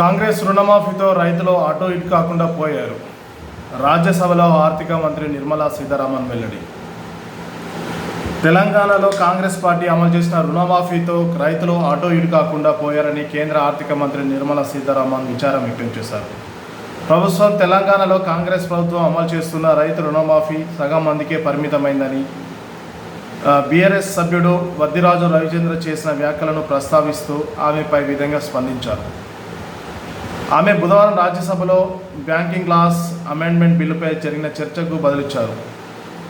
కాంగ్రెస్ రుణమాఫీతో రైతులు ఆటో ఇటు కాకుండా పోయారు. రాజ్యసభలో ఆర్థిక మంత్రి నిర్మలా సీతారామన్ వెల్లడి. తెలంగాణలో కాంగ్రెస్ పార్టీ అమలు చేసిన రుణమాఫీతో రైతులు ఆటో ఇటు కాకుండా పోయారని కేంద్ర ఆర్థిక మంత్రి నిర్మలా సీతారామన్ విచారం వ్యక్తం చేశారు. ప్రభుత్వం తెలంగాణలో కాంగ్రెస్ ప్రభుత్వం అమలు చేస్తున్న రైతు రుణమాఫీ సగం మందికే పరిమితమైందని బీఆర్ఎస్ సభ్యుడు వద్దిరాజు రవిచంద్ర చేసిన వ్యాఖ్యలను ప్రస్తావిస్తూ ఆమెపై పై విధంగా స్పందించారు. ఆమె బుధవారం రాజ్యసభలో బ్యాంకింగ్ లాస్ అమెండ్మెంట్ బిల్లుపై జరిగిన చర్చకు బదులిచ్చారు.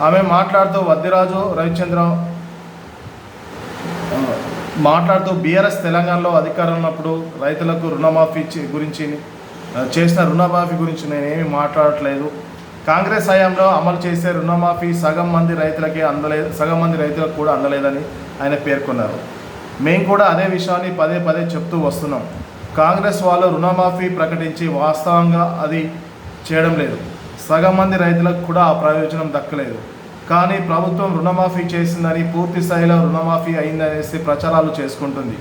ఆమె మాట్లాడుతూ వద్దిరాజు రవిచంద్ర మాట్లాడుతూ బీఆర్ఎస్ తెలంగాణలో అధికారం ఉన్నప్పుడు రైతులకు రుణమాఫీ గురించి చేసిన రుణమాఫీ గురించి నేనేమి మాట్లాడట్లేదు. కాంగ్రెస్ హయాంలో అమలు చేసే రుణమాఫీ సగం మంది రైతులకే అందలేదు సగం మంది రైతులకు కూడా అందలేదని ఆయన పేర్కొన్నారు. మేము కూడా అదే విషయాన్ని పదే పదే చెప్తూ వస్తున్నాం. కాంగ్రెస్ వాళ్ళు రుణమాఫీ ప్రకటించి వాస్తవంగా అది చేయడం లేదు. సగం మంది రైతులకు కూడా ఆ ప్రయోజనం దక్కలేదు. కానీ ప్రభుత్వం రుణమాఫీ చేసిందని పూర్తి స్థాయిలో రుణమాఫీ అయిందనేసి ప్రచారాలు చేసుకుంటుంది.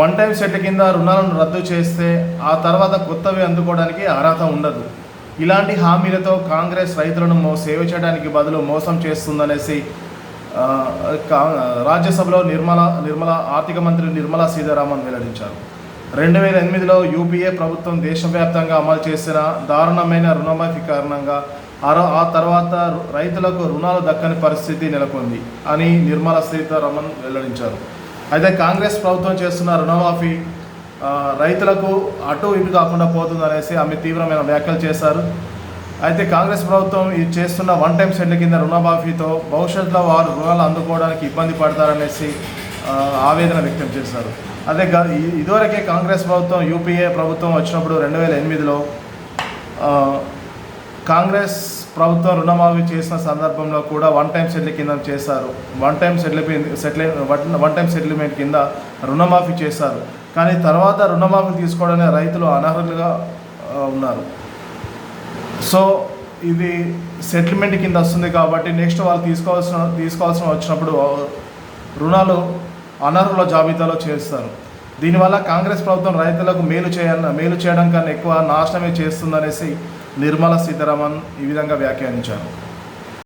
వన్ టైం సెట్ కింద రుణాలను రద్దు చేస్తే ఆ తర్వాత కొత్తవి అందుకోవడానికి అర్హత ఉండదు. ఇలాంటి హామీలతో కాంగ్రెస్ రైతులను సేవ చేయడానికి బదులు మోసం చేస్తుందనేసి రాజ్యసభలో నిర్మల నిర్మల ఆర్థిక మంత్రి నిర్మలా సీతారామన్ వెల్లడించారు. రెండు వేల ఎనిమిదిలో యూపీఏ ప్రభుత్వం దేశవ్యాప్తంగా అమలు చేసిన దారుణమైన రుణమాఫీ కారణంగా ఆ తర్వాత రైతులకు రుణాలు దక్కని పరిస్థితి నెలకొంది అని నిర్మలా సీతారామన్ వెల్లడించారు. అయితే కాంగ్రెస్ ప్రభుత్వం చేస్తున్న రుణమాఫీ రైతులకు అటు ఇటు కాకుండా పోతుందనేసి ఆమె తీవ్రమైన వ్యాఖ్యలు చేశారు. అయితే కాంగ్రెస్ ప్రభుత్వం ఇది చేస్తున్న వన్ టైం సెట్ల కింద రుణమాఫీతో భవిష్యత్తులో వారు రుణాలు అందుకోవడానికి ఇబ్బంది పడతారనేసి ఆవేదన వ్యక్తం చేశారు. అదే గ- ఇదివరకే కాంగ్రెస్ ప్రభుత్వం యూపీఏ ప్రభుత్వం వచ్చినప్పుడు రెండు వేల ఎనిమిదిలో కాంగ్రెస్ ప్రభుత్వం రుణమాఫీ చేసిన సందర్భంలో కూడా వన్ టైం సెటిల్ కింద చేశారు. One time settlement settle one time settlement కింద రుణమాఫీ చేశారు. కానీ తర్వాత రుణమాఫీ తీసుకోవడానికి రైతులు అనర్హులుగా ఉన్నారు. సో ఇది సెటిల్మెంట్ కింద వస్తుంది కాబట్టి నెక్స్ట్ వాళ్ళు తీసుకోవాల్సిన తీసుకోవాల్సిన వచ్చినప్పుడు రుణాలు అనర్హుల జాబితాలో చేస్తారు దీనివల్ల కాంగ్రెస్ ప్రభుత్వం రైతులకు మేలు చేయ మేలు చేయడం కన్నా ఎక్కువ నాశనమే చేస్తుందనేసి నిర్మలా సీతారామన్ ఈ విధంగా వ్యాఖ్యానించారు.